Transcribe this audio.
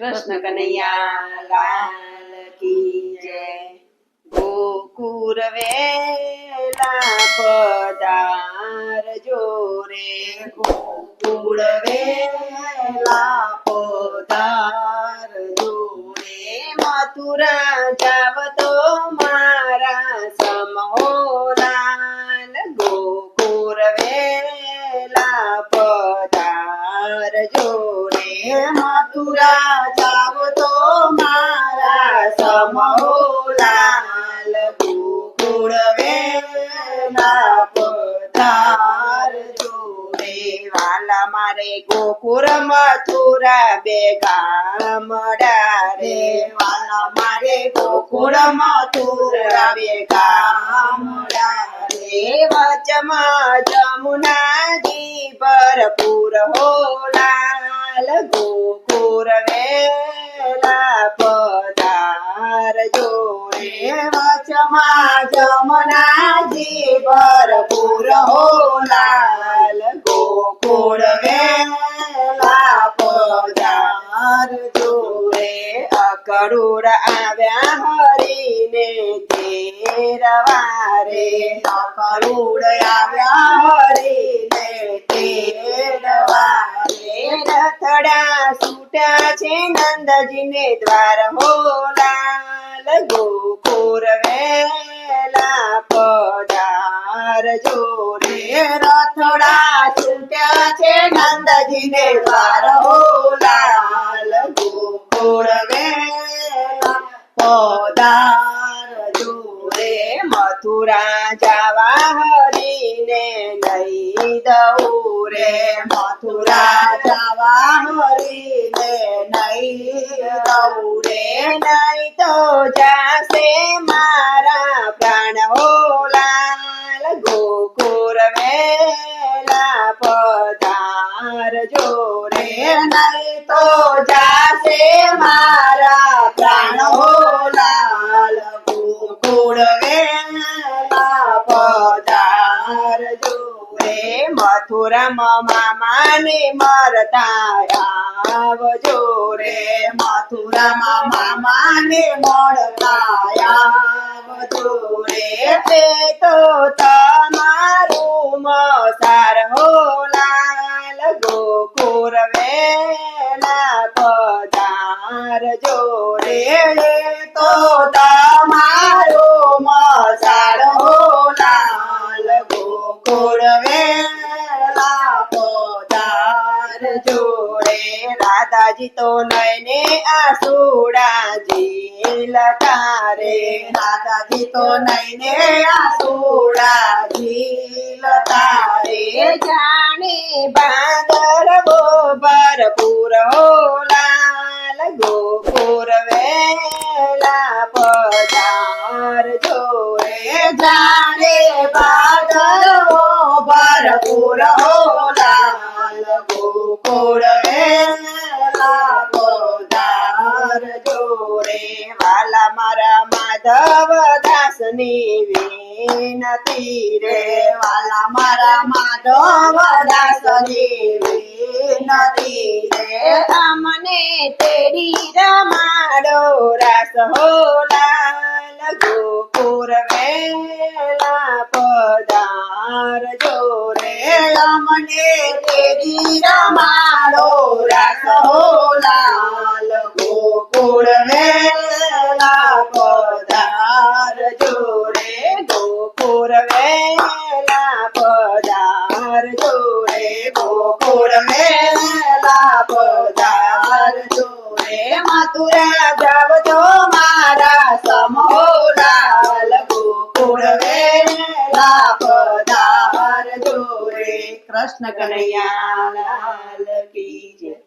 કૃષ્ણ કનૈયા લાલ કી જય. ગોકુર વેલા પધાર જોરે. ગોકુળ વેલા પધાર જોરે. મથુરા જાવ તો મારા સમહોલાલ ગોકુર વેલા પધાર જોરે. મથુરા જાવ તો મારા મારે બે ગામડા રે. મારે ગોકુળ મથુરા બે ગામડા રે. વચમાં જમુનાજી ભરપૂર જમનાજી ભરપૂર હો લાલ ગોકુળ વેલા પધાર જોડે અકરુર આવ્યા હરીને તેરવારે અકરુર આવ્યા હરીને તેરવારે રથડા છૂટ્યા છે નંદજીને દ્વાર હો લાલ ગોકુર વેલા પધાર રે રથડા છૂટ્યા છે નંદજીને હો લાલ ગોકુળ વેલા. પધાર જોરે મથુરા જવા હરીને લઈ દઉં રે મથુરા જવા હરીને નહીં દઉં રે નહીં તો જાશે મારા વેલા પધાર જોડે નહીં તો જાશે મારા પ્રાણ હો લાલ વેલા પધાર જોરે મથુરામાં મામાને મરતા આવજો રે મથુરામાં મામાને મળતા આવજો રે તો તો મસાર હો લાલ ગોકુર વેલા પધાર તો રાધાજી તો નયને આસુડાજી લતારે. દાદાજી તો નયને આસુડાજી લતારે. જાણે બાંદર ગોબર પૂરો લાલ ગોપુર વેલા પધાર જોરે. જાણે બાદલ ગોબર પૂરો લાલ ગોપુર વેલા દાસની વિનતી રે વાલા મારા માધવ દાસની વિનતી રે અમને તેરી રમાડો રાસ હો લાલ ગોકુર વેલા પધાર જોરે અમને તેરી રમાડો રાસ હો લાલ વેલા પધાર જોરે ગોકુળ વેલા જોરે ગોકુળ મેલા પધાર જોડે મથુરા જાવ જો મારા સમો લાલ ગોકુળ મેલા પધાર જોડે કૃષ્ણ કનૈયા લાલ કી જય